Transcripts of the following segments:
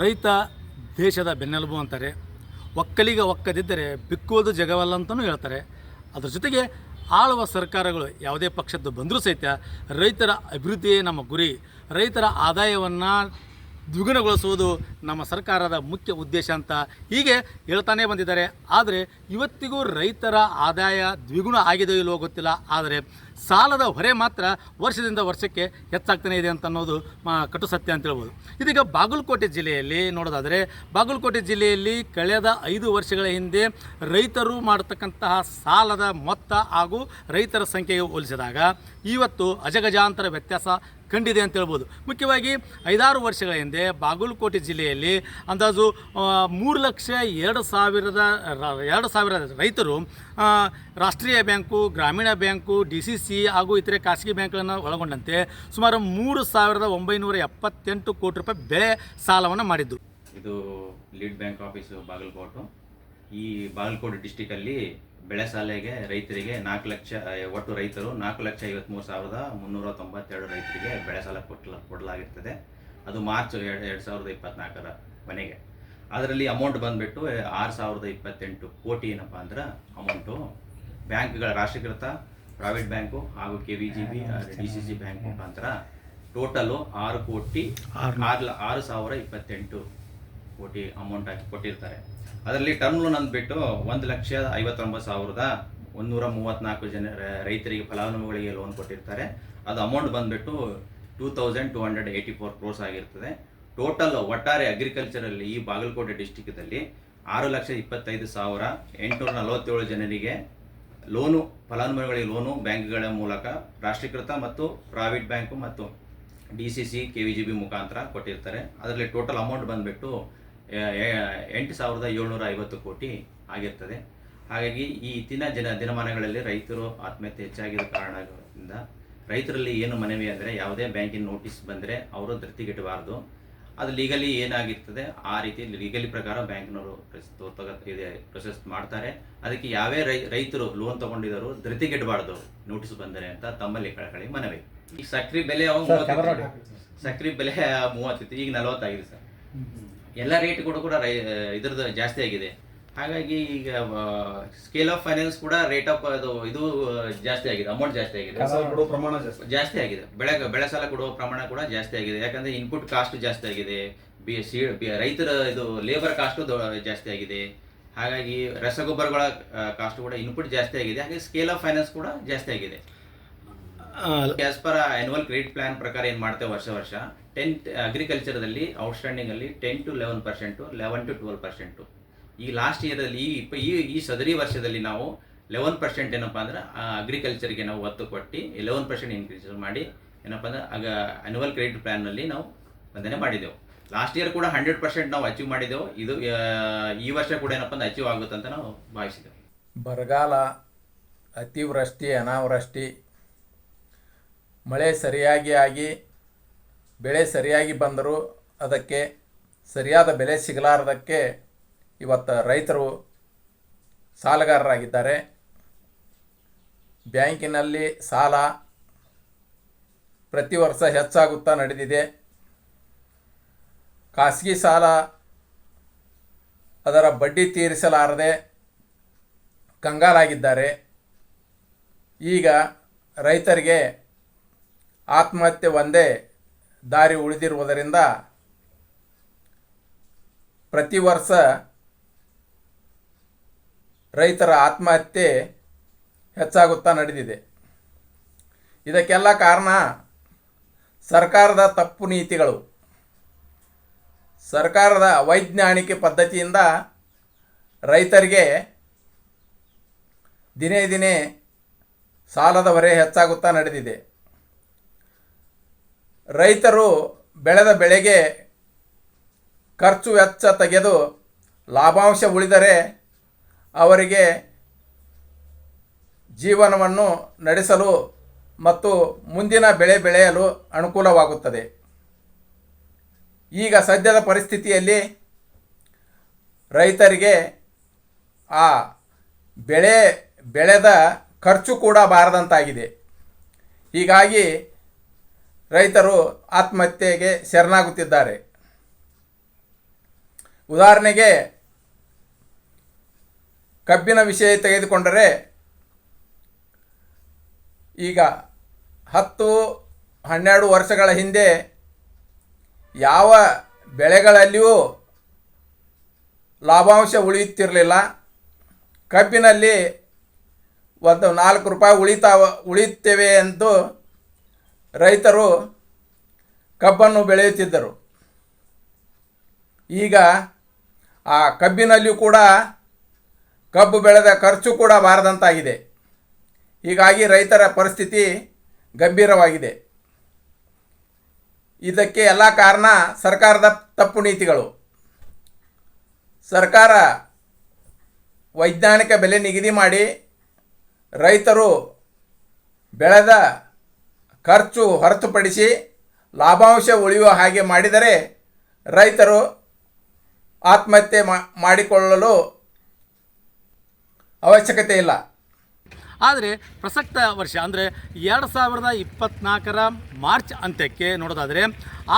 ರೈತ ದೇಶದ ಬೆನ್ನೆಲುಬು ಅಂತಾರೆ, ಒಕ್ಕಲಿಗ ಒಕ್ಕದಿದ್ದರೆ ಬಿಕ್ಕುವುದು ಜಗವಲ್ಲ ಅಂತಲೂ ಹೇಳ್ತಾರೆ. ಅದ್ರ ಜೊತೆಗೆ ಆಳುವ ಸರ್ಕಾರಗಳು ಯಾವುದೇ ಪಕ್ಷದ್ದು ಬಂದರೂ ಸಹಿತ ರೈತರ ಅಭಿವೃದ್ಧಿಯೇ ನಮ್ಮ ಗುರಿ. ರೈತರ ಆದಾಯವನ್ನು ದ್ವಿಗುಣಗೊಳಿಸುವುದು ನಮ್ಮ ಸರ್ಕಾರದ ಮುಖ್ಯ ಉದ್ದೇಶ ಅಂತ ಹೀಗೆ ಹೇಳ್ತಾನೆ ಬಂದಿದ್ದಾರೆ. ಆದರೆ ಇವತ್ತಿಗೂ ರೈತರ ಆದಾಯ ದ್ವಿಗುಣ ಆಗಿದೆಯೋ ಇಲ್ವೋ ಗೊತ್ತಿಲ್ಲ. ಆದರೆ ಸಾಲದ ಹೊರೆ ಮಾತ್ರ ವರ್ಷದಿಂದ ವರ್ಷಕ್ಕೆ ಹೆಚ್ಚಾಗ್ತಾನೆ ಇದೆ ಅಂತ ಅನ್ನೋದು ಕಟು ಸತ್ಯ ಅಂತ ಹೇಳ್ಬೋದು. ಇದೀಗ ಬಾಗಲಕೋಟೆ ಜಿಲ್ಲೆಯಲ್ಲಿ ನೋಡೋದಾದರೆ ಬಾಗಲಕೋಟೆ ಜಿಲ್ಲೆಯಲ್ಲಿ ಕಳೆದ ಐದು ವರ್ಷಗಳ ಹಿಂದೆ ರೈತರು ಮಾಡತಕ್ಕಂತಹ ಸಾಲದ ಮೊತ್ತ ಹಾಗೂ ರೈತರ ಸಂಖ್ಯೆಗೆ ಹೋಲಿಸಿದಾಗ ಇವತ್ತು ಅಜಗಜಾಂತರ ವ್ಯತ್ಯಾಸ ಕಂಡಿದೆ ಅಂತ ಹೇಳ್ಬೋದು. ಮುಖ್ಯವಾಗಿ ಐದಾರು ವರ್ಷಗಳ ಹಿಂದೆ ಬಾಗಲಕೋಟೆ ಜಿಲ್ಲೆಯಲ್ಲಿ ಅಂದಾಜು ಮೂರು ಲಕ್ಷ ಎರಡು ಸಾವಿರದ ಎರಡು ಸಾವಿರ ರೈತರು ರಾಷ್ಟ್ರೀಯ ಬ್ಯಾಂಕು, ಗ್ರಾಮೀಣ ಬ್ಯಾಂಕು, ಡಿ ಸಿ ಸಿ ಹಾಗೂ ಇತರೆ ಖಾಸಗಿ ಬ್ಯಾಂಕ್ಗಳನ್ನು ಒಳಗೊಂಡಂತೆ ಸುಮಾರು ಮೂರು ಸಾವಿರದ ಒಂಬೈನೂರ ಎಪ್ಪತ್ತೆಂಟು ಕೋಟಿ ರೂಪಾಯಿ ಬೆಳೆ ಸಾಲವನ್ನು ಮಾಡಿದ್ದು ಇದು ಲೀಡ್ ಬ್ಯಾಂಕ್ ಆಫೀಸು ಬಾಗಲಕೋಟು. ಈ ಬಾಗಲಕೋಟೆ ಡಿಸ್ಟಿಕಲ್ಲಿ ಬೆಳೆ ಸಾಲೆಗೆ ರೈತರಿಗೆ ನಾಲ್ಕು ಲಕ್ಷ ಒಟ್ಟು ರೈತರು ನಾಲ್ಕು ಲಕ್ಷ ಐವತ್ತ್ಮೂರು ಸಾವಿರದ ಮುನ್ನೂರ ತೊಂಬತ್ತೆರಡು ರೈತರಿಗೆ ಬೆಳೆ ಸಾಲ ಕೊಟ್ಲ, ಕೊಡಲಾಗಿರ್ತದೆ. ಅದು ಮಾರ್ಚ್ ಎರಡು ಎರಡು ಸಾವಿರದ ಇಪ್ಪತ್ನಾಲ್ಕರ ಕೊನೆಗೆ ಅದರಲ್ಲಿ ಅಮೌಂಟ್ ಬಂದುಬಿಟ್ಟು ಆರು ಸಾವಿರದ ಇಪ್ಪತ್ತೆಂಟು ಕೋಟಿ ಏನಪ್ಪ ಅಂದ್ರೆ ಅಮೌಂಟು ಬ್ಯಾಂಕ್ಗಳ ರಾಷ್ಟ್ರೀಕೃತ ಪ್ರೈವೇಟ್ ಬ್ಯಾಂಕು ಹಾಗೂ K V G B D C C bank ಮುಖಾಂತರ ಟೋಟಲು ಆರು ಕೋಟಿ ಆರು ಆರು ಸಾವಿರ ಇಪ್ಪತ್ತೆಂಟು ಕೋಟಿ ಅಮೌಂಟ್ ಹಾಕಿ ಕೊಟ್ಟಿರ್ತಾರೆ. ಅದರಲ್ಲಿ ಟರ್ಮ್ ಲೋನ್ ಅಂದ್ಬಿಟ್ಟು ಒಂದು ಲಕ್ಷ ಐವತ್ತೊಂಬತ್ತು ಸಾವಿರದ ಒಂದೂರ ಮೂವತ್ತ್ನಾಲ್ಕು ಜನ ರೈತರಿಗೆ ಫಲಾನುಭವಿಗಳಿಗೆ ಲೋನ್ ಕೊಟ್ಟಿರ್ತಾರೆ. ಅದು ಅಮೌಂಟ್ ಬಂದ್ಬಿಟ್ಟು two thousand two hundred eighty four crores ಆಗಿರ್ತದೆ. ಟೋಟಲ್ ಒಟ್ಟಾರೆ ಅಗ್ರಿಕಲ್ಚರಲ್ಲಿ ಈ ಬಾಗಲಕೋಟೆ ಡಿಸ್ಟಿಕ್ದಲ್ಲಿ ಆರು ಲಕ್ಷ ಇಪ್ಪತ್ತೈದು ಸಾವಿರ ಎಂಟುನೂರ ನಲವತ್ತೇಳು ಜನರಿಗೆ ಲೋನು, ಫಲಾನುಭವಿಗಳಿಗೆ ಲೋನು, ಬ್ಯಾಂಕ್ಗಳ ಮೂಲಕ ರಾಷ್ಟ್ರೀಕೃತ ಮತ್ತು ಪ್ರೈವೇಟ್ ಬ್ಯಾಂಕು ಮತ್ತು D C C K V G B ಮುಖಾಂತರ ಕೊಟ್ಟಿರ್ತಾರೆ. ಅದರಲ್ಲಿ ಟೋಟಲ್ ಅಮೌಂಟ್ ಬಂದುಬಿಟ್ಟು ಎಂಟು ಸಾವಿರದ ಏಳ್ನೂರ ಐವತ್ತು ಕೋಟಿ ಆಗಿರ್ತದೆ. ಹಾಗಾಗಿ ಈ ಇತ್ತಿನ ಜನ, ದಿನಮಾನಗಳಲ್ಲಿ ರೈತರು ಆತ್ಮಹತ್ಯೆ ಹೆಚ್ಚಾಗಿರೋ ಕಾರಣದಿಂದ ರೈತರಲ್ಲಿ ಏನು ಮನವಿ ಅಂದರೆ ಯಾವುದೇ ಬ್ಯಾಂಕಿನ ನೋಟಿಸ್ ಬಂದರೆ ಅವರು ಧೃತಿಗೆಟ್ಟಬಾರ್ದು. ಅದು ಲೀಗಲಿ ಏನಾಗಿರ್ತದೆ ಆ ರೀತಿ ಲೀಗಲಿ ಪ್ರಕಾರ ಬ್ಯಾಂಕ್ನವರು ಇದೆ ಪ್ರೊಸೆಸ್ ಮಾಡ್ತಾರೆ. ಅದಕ್ಕೆ ಯಾವೇ ರೈ ರೈತರು ಲೋನ್ ತಗೊಂಡಿದ್ದರು ಧೃತಿಗೆಡಬಾರ್ದು ನೋಟಿಸ್ ಬಂದರೆ ಅಂತ ತಮ್ಮಲ್ಲಿ ಕಳಕಳಿ ಮನವಿ. ಈಗ ಸಕ್ರಿ ಬೆಲೆ. ಸಕ್ರಿ ಬೆಲೆ ಮೂವತ್ತಿತ್ತು ಈಗ ನಲವತ್ತಾಗಿದೆ ಸರ್. ಎಲ್ಲ ರೇಟ್ ಕೂಡ ಕೂಡ ರೈ ಇದ್ರದ್ದು ಜಾಸ್ತಿ ಆಗಿದೆ. ಹಾಗಾಗಿ ಈಗ ಸ್ಕೇಲ್ ಆಫ್ ಫೈನಾನ್ಸ್ ಕೂಡ ರೇಟ್ ಆಫ್ ಅದು ಇದು ಜಾಸ್ತಿ ಆಗಿದೆ ಅಮೌಂಟ್ ಜಾಸ್ತಿ ಆಗಿದೆ. ಸಾಲ ಪ್ರಮಾಣ ಜಾಸ್ತಿ. ಜಾಸ್ತಿ ಆಗಿದೆ. ಬೆಳೆ ಬೆಳೆ ಸಾಲ ಕೊಡುವ ಪ್ರಮಾಣ ಕೂಡ ಜಾಸ್ತಿ ಆಗಿದೆ. ಯಾಕಂದ್ರೆ ಇನ್ಪುಟ್ ಕಾಸ್ಟ್ ಜಾಸ್ತಿ ಆಗಿದೆ. ಬಿ ಸಿ ರೈತರ ಇದು ಲೇಬರ್ ಕಾಸ್ಟ್ ಜಾಸ್ತಿ ಆಗಿದೆ. ಹಾಗಾಗಿ ರಸಗೊಬ್ಬರಗಳ ಕಾಸ್ಟ್ ಕೂಡ ಇನ್ಪುಟ್ ಜಾಸ್ತಿ ಆಗಿದೆ. ಹಾಗೆ ಸ್ಕೇಲ್ ಆಫ್ ಫೈನಾನ್ಸ್ ಕೂಡ ಜಾಸ್ತಿ ಆಗಿದೆ. As per annual credit plan ಪ್ರಕಾರ ಏನು ಮಾಡ್ತೇವೆ ವರ್ಷ ವರ್ಷ ಟೆನ್ ಅಗ್ರಿಕಲ್ಚರ್ದಲ್ಲಿ ಔಟ್ಸ್ಟ್ಯಾಂಡಿಂಗ್ ಅಲ್ಲಿ ten to eleven percent eleven to twelve percent ಈ ಲಾಸ್ಟ್ ಇಯರಲ್ಲಿ ಈ ಈ ಈ ಸದರಿ ವರ್ಷದಲ್ಲಿ ನಾವು ಲೆವೆನ್ ಪರ್ಸೆಂಟ್ ಏನಪ್ಪ ಅಂದ್ರೆ ಅಗ್ರಿಕಲ್ಚರ್ಗೆ ನಾವು ಒತ್ತು ಕೊಟ್ಟು ಲೆವೆನ್ ಪರ್ಸೆಂಟ್ ಇನ್ಕ್ರೀಸ್ ಮಾಡಿ, ಏನಪ್ಪ ಅಂದ್ರೆ, ಆಗ ಅನ್ಯುವಲ್ ಕ್ರೆಡಿಟ್ ಪ್ಲಾನ್ನಲ್ಲಿ ನಾವು ಬಂದನೆ ಮಾಡಿದೆವು. ಲಾಸ್ಟ್ ಇಯರ್ ಕೂಡ ಹಂಡ್ರೆಡ್ ಪರ್ಸೆಂಟ್ ನಾವು ಅಚೀವ್ ಮಾಡಿದೆವು. ಇದು ಈ ವರ್ಷ ಕೂಡ ಏನಪ್ಪ ಅಂದ್ರೆ ಅಚೀವ್ ಆಗುತ್ತೆ ಅಂತ ನಾವು ಭಾವಿಸಿದೆವು. ಬರಗಾಲ ಅತಿವೃಷ್ಟಿ, ಅನಾವೃಷ್ಟಿ, ಮಳೆ ಸರಿಯಾಗಿ ಆಗಿ, ಬೆಳೆ ಸರಿಯಾಗಿ ಬಂದರೂ ಅದಕ್ಕೆ ಸರಿಯಾದ ಬೆಲೆ ಸಿಗಲಾರದಕ್ಕೆ ಇವತ್ತು ರೈತರು ಸಾಲಗಾರರಾಗಿದ್ದಾರೆ. ಬ್ಯಾಂಕಿನಲ್ಲಿ ಸಾಲ ಪ್ರತಿ ವರ್ಷ ಹೆಚ್ಚಾಗುತ್ತಾ ನಡೆದಿದೆ. ಖಾಸಗಿ ಸಾಲ ಅದರ ಬಡ್ಡಿ ತೀರಿಸಲಾರದೆ ಕಂಗಾಲಾಗಿದ್ದಾರೆ. ಈಗ ರೈತರಿಗೆ ಆತ್ಮಹತ್ಯೆ ಒಂದೇ ದಾರಿ ಉಳಿದಿರುವುದರಿಂದ ಪ್ರತಿ ವರ್ಷ ರೈತರ ಆತ್ಮಹತ್ಯೆ ಹೆಚ್ಚಾಗುತ್ತಾ ನಡೆದಿದೆ. ಇದಕ್ಕೆಲ್ಲ ಕಾರಣ ಸರ್ಕಾರದ ತಪ್ಪು ನೀತಿಗಳು. ಸರ್ಕಾರದ ವೈಜ್ಞಾನಿಕ ಪದ್ಧತಿಯಿಂದ ರೈತರಿಗೆ ದಿನೇ ದಿನೇ ಸಾಲದ ಹೊರೆ ಹೆಚ್ಚಾಗುತ್ತಾ ನಡೆದಿದೆ. ರೈತರು ಬೆಳೆದ ಬೆಳೆಗೆ ಖರ್ಚು ವೆಚ್ಚ ತೆಗೆದು ಲಾಭಾಂಶ ಉಳಿದರೆ ಅವರಿಗೆ ಜೀವನವನ್ನು ನಡೆಸಲು ಮತ್ತು ಮುಂದಿನ ಬೆಳೆ ಬೆಳೆಯಲು ಅನುಕೂಲವಾಗುತ್ತದೆ. ಈಗ ಸದ್ಯದ ಪರಿಸ್ಥಿತಿಯಲ್ಲಿ ರೈತರಿಗೆ ಆ ಬೆಳೆ ಬೆಳೆದ ಖರ್ಚು ಕೂಡ ಬಾರದಂತಾಗಿದೆ. ಹೀಗಾಗಿ ರೈತರು ಆತ್ಮಹತ್ಯೆಗೆ ಶರಣಾಗುತ್ತಿದ್ದಾರೆ. ಉದಾಹರಣೆಗೆ ಕಬ್ಬಿನ ವಿಷಯ ತೆಗೆದುಕೊಂಡರೆ ಈಗ ಹತ್ತು, ಹನ್ನೆರಡು ವರ್ಷಗಳ ಹಿಂದೆ ಯಾವ ಬೆಳೆಗಳಲ್ಲಿಯೂ ಲಾಭಾಂಶ ಉಳಿಯುತ್ತಿರಲಿಲ್ಲ. ಕಬ್ಬಿನಲ್ಲಿ ಒಂದು ನಾಲ್ಕು ರೂಪಾಯಿ ಉಳಿತಾವ ಉಳಿಯುತ್ತೇವೆ ಎಂದು ರೈತರು ಕಬ್ಬನ್ನು ಬೆಳೆಯುತ್ತಿದ್ದರು. ಈಗ ಆ ಕಬ್ಬಿನಲ್ಲಿಯೂ ಕೂಡ ಕಬ್ಬು ಬೆಳೆದ ಖರ್ಚು ಕೂಡ ಬಾರದಂತಾಗಿದೆ. ಹೀಗಾಗಿ ರೈತರ ಪರಿಸ್ಥಿತಿ ಗಂಭೀರವಾಗಿದೆ. ಇದಕ್ಕೆ ಎಲ್ಲ ಕಾರಣ ಸರ್ಕಾರದ ತಪ್ಪು ನೀತಿಗಳು. ಸರ್ಕಾರ ವೈಜ್ಞಾನಿಕ ಬೆಲೆ ನಿಗದಿ ಮಾಡಿ ರೈತರು ಬೆಳೆದ ಖರ್ಚು ಹೊರತುಪಡಿಸಿ ಲಾಭಾಂಶ ಉಳಿಯುವ ಹಾಗೆ ಮಾಡಿದರೆ ರೈತರು ಆತ್ಮಹತ್ಯೆ ಮಾಡಿಕೊಳ್ಳಲು ಅವಶ್ಯಕತೆ ಇಲ್ಲ. ಆದರೆ ಪ್ರಸಕ್ತ ವರ್ಷ, ಅಂದರೆ ಎರಡು ಸಾವಿರದ ಇಪ್ಪತ್ನಾಲ್ಕರ ಮಾರ್ಚ್ ಅಂತ್ಯಕ್ಕೆ ನೋಡೋದಾದರೆ,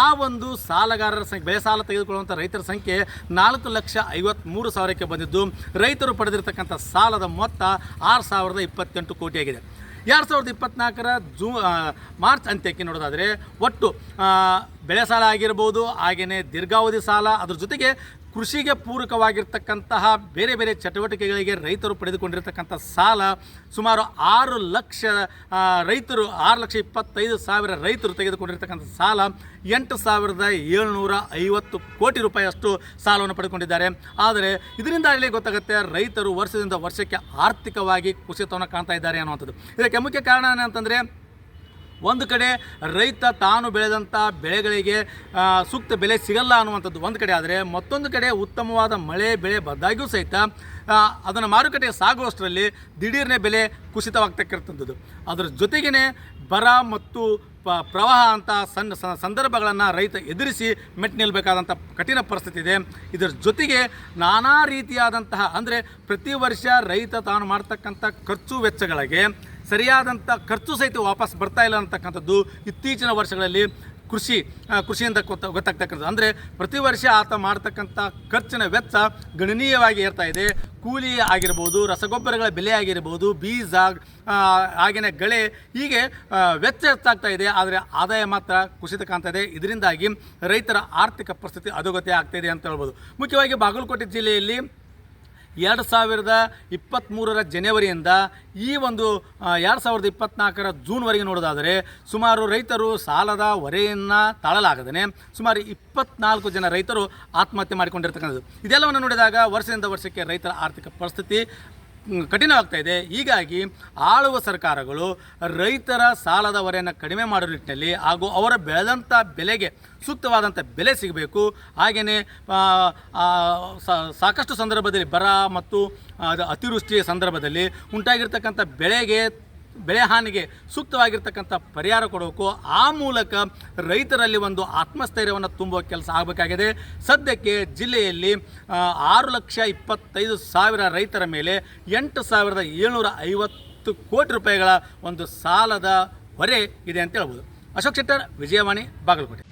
ಆ ಒಂದು ಸಾಲಗಾರರ ಸಂಖ್ಯೆ, ಬೆಳೆ ಸಾಲ ತೆಗೆದುಕೊಳ್ಳುವಂಥ ರೈತರ ಸಂಖ್ಯೆ ನಾಲ್ಕು ಲಕ್ಷ ಐವತ್ತ್ಮೂರು ಸಾವಿರಕ್ಕೆ ಬಂದಿದ್ದು, ರೈತರು ಪಡೆದಿರತಕ್ಕಂಥ ಸಾಲದ ಮೊತ್ತ ಆರು ಸಾವಿರದ ಇಪ್ಪತ್ತೆಂಟು ಕೋಟಿಯಾಗಿದೆ. ಎರಡು ಸಾವಿರದ ಇಪ್ಪತ್ನಾಲ್ಕರ ಜೂ ಮಾರ್ಚ್ ಅಂತ್ಯಕ್ಕೆ ನೋಡೋದಾದರೆ, ಒಟ್ಟು ಬೆಳೆ ಸಾಲ ಆಗಿರ್ಬೋದು ಹಾಗೆಯೇ ದೀರ್ಘಾವಧಿ ಸಾಲ, ಅದ್ರ ಜೊತೆಗೆ ಕೃಷಿಗೆ ಪೂರಕವಾಗಿರ್ತಕ್ಕಂತಹ ಬೇರೆ ಬೇರೆ ಚಟುವಟಿಕೆಗಳಿಗೆ ರೈತರು ಪಡೆದುಕೊಂಡಿರ್ತಕ್ಕಂಥ ಸಾಲ, ಸುಮಾರು ಆರು ಲಕ್ಷ ರೈತರು, ಆರು ಲಕ್ಷ ಇಪ್ಪತ್ತೈದು ಸಾವಿರ ರೈತರು ತೆಗೆದುಕೊಂಡಿರ್ತಕ್ಕಂಥ ಸಾಲ, ಎಂಟು ಸಾವಿರದ ಏಳ್ನೂರ ಐವತ್ತು ಕೋಟಿ ರೂಪಾಯಿಯಷ್ಟು ಸಾಲವನ್ನು ಪಡೆದುಕೊಂಡಿದ್ದಾರೆ. ಆದರೆ ಇದರಿಂದ ಇದರಿಂದಾಗಲೇ ಗೊತ್ತಾಗುತ್ತೆ, ರೈತರು ವರ್ಷದಿಂದ ವರ್ಷಕ್ಕೆ ಆರ್ಥಿಕವಾಗಿ ಕುಸಿತವನ್ನು ಕಾಣ್ತಾ ಇದ್ದಾರೆ ಅನ್ನುವಂಥದ್ದು. ಇದಕ್ಕೆ ಮುಖ್ಯ ಕಾರಣ ಏನಂತಂದರೆ ಒಂದು ಕಡೆ ರೈತ ತಾನು ಬೆಳೆದಂಥ ಬೆಳೆಗಳಿಗೆ ಸೂಕ್ತ ಬೆಲೆ ಸಿಗಲ್ಲ ಅನ್ನುವಂಥದ್ದು ಒಂದು ಕಡೆ. ಆದರೆ ಮತ್ತೊಂದು ಕಡೆ ಉತ್ತಮವಾದ ಮಳೆ ಬೆಳೆ ಬದ್ದಾಗಿಯೂ ಸಹಿತ ಅದನ್ನು ಮಾರುಕಟ್ಟೆಗೆ ಸಾಗುವಷ್ಟರಲ್ಲಿ ದಿಢೀರ್ನೇ ಬೆಲೆ ಕುಸಿತವಾಗ್ತಕ್ಕಂಥದ್ದು. ಅದರ ಜೊತೆಗೇ ಬರ ಮತ್ತು ಪ್ರವಾಹ ಅಂತ ಸಣ್ಣ ಸಂದರ್ಭಗಳನ್ನು ರೈತ ಎದುರಿಸಿ ಮೆಟ್ ನಿಲ್ಲಬೇಕಾದಂಥ ಕಠಿಣ ಪರಿಸ್ಥಿತಿ ಇದೆ. ಇದರ ಜೊತೆಗೆ ನಾನಾ ರೀತಿಯಾದಂತಹ, ಅಂದರೆ ಪ್ರತಿ ವರ್ಷ ರೈತ ತಾನು ಮಾಡ್ತಕ್ಕಂಥ ಖರ್ಚು ವೆಚ್ಚಗಳಿಗೆ ಸರಿಯಾದಂಥ ಖರ್ಚು ಸಹಿತ ವಾಪಸ್ ಬರ್ತಾ ಇಲ್ಲ ಅಂತಕ್ಕಂಥದ್ದು ಇತ್ತೀಚಿನ ವರ್ಷಗಳಲ್ಲಿ ಕೃಷಿ ಕೃಷಿಯಿಂದ ಗೊತ್ತ, ಗೊತ್ತಾಗ್ತಕ್ಕಂಥದ್ದು. ಅಂದರೆ ಪ್ರತಿ ವರ್ಷ ಆತ ಮಾಡ್ತಕ್ಕಂಥ ಖರ್ಚಿನ ವೆಚ್ಚ ಗಣನೀಯವಾಗಿ ಏರ್ತಾ ಇದೆ. ಕೂಲಿ ಆಗಿರ್ಬೋದು, ರಸಗೊಬ್ಬರಗಳ ಬೆಲೆ ಆಗಿರ್ಬೋದು, ಬೀಜ ಆಗಿನ ಗಳೆ ಹೀಗೆ ವೆಚ್ಚ ಹೆಚ್ಚಾಗ್ತಾ ಇದೆ. ಆದರೆ ಆದಾಯ ಮಾತ್ರ ಕುಸಿತ ಕಾಣ್ತಾ ಇದೆ. ಇದರಿಂದಾಗಿ ರೈತರ ಆರ್ಥಿಕ ಪರಿಸ್ಥಿತಿ ಅಧೋಗತಿ ಆಗ್ತಾಯಿದೆ ಅಂತ ಹೇಳ್ಬೋದು. ಮುಖ್ಯವಾಗಿ ಬಾಗಲಕೋಟೆ ಜಿಲ್ಲೆಯಲ್ಲಿ ಎರಡು ಸಾವಿರದ ಇಪ್ಪತ್ತ್ಮೂರರ ಜನವರಿಯಿಂದ ಈ ಒಂದು ಎರಡು ಸಾವಿರದ ಇಪ್ಪತ್ತ್ನಾಲ್ಕರ ಜೂನ್ವರೆಗೆ ನೋಡೋದಾದರೆ ಸುಮಾರು ರೈತರು ಸಾಲದ ಹೊರೆಯನ್ನು ತಾಳಲಾಗದೇ ಸುಮಾರು ಇಪ್ಪತ್ನಾಲ್ಕು ಜನ ರೈತರು ಆತ್ಮಹತ್ಯೆ ಮಾಡಿಕೊಂಡಿರ್ತಕ್ಕಂಥದ್ದು. ಇದೆಲ್ಲವನ್ನು ನೋಡಿದಾಗ ವರ್ಷದಿಂದ ವರ್ಷಕ್ಕೆ ರೈತರ ಆರ್ಥಿಕ ಪರಿಸ್ಥಿತಿ ಮ್, ಕಠಿಣವಾಗ್ತಾ ಇದೆ. ಹೀಗಾಗಿ ಆಳುವ ಸರ್ಕಾರಗಳು ರೈತರ ಸಾಲದ ಹೊರೆಯನ್ನು ಕಡಿಮೆ ಮಾಡುವ ನಿಟ್ಟಿನಲ್ಲಿ ಹಾಗೂ ಅವರ ಬೆಳೆದಂಥ ಬೆಲೆಗೆ ಸೂಕ್ತವಾದಂಥ ಬೆಲೆ ಸಿಗಬೇಕು. ಹಾಗೆಯೇ ಸಾಕಷ್ಟು ಸಂದರ್ಭದಲ್ಲಿ ಬರ ಮತ್ತು ಅತಿವೃಷ್ಟಿಯ ಸಂದರ್ಭದಲ್ಲಿ ಉಂಟಾಗಿರ್ತಕ್ಕಂಥ ಬೆಳೆಗೆ ಬೆಳೆ ಹಾನಿಗೆ ಸೂಕ್ತವಾಗಿರ್ತಕ್ಕಂಥ ಪರಿಹಾರ ಕೊಡಬೇಕು ಆ ಮೂಲಕ ರೈತರಲ್ಲಿ ಒಂದು ಆತ್ಮಸ್ಥೈರ್ಯವನ್ನು ತುಂಬುವ ಕೆಲಸ ಆಗಬೇಕಾಗಿದೆ. ಸದ್ಯಕ್ಕೆ ಜಿಲ್ಲೆಯಲ್ಲಿ ಆರು ಲಕ್ಷ ಇಪ್ಪತ್ತೈದು ಸಾವಿರ ರೈತರ ಮೇಲೆ ಎಂಟು ಸಾವಿರದ ಏಳ್ನೂರ ಐವತ್ತು ಕೋಟಿ ರೂಪಾಯಿಗಳ ಒಂದು ಸಾಲದ ಹೊರೆ ಇದೆ ಅಂತ ಹೇಳ್ಬೋದು. ಅಶೋಕ್ ಶೆಟ್ಟರ್, ವಿಜಯವಾಣಿ, ಬಾಗಲಕೋಟೆ.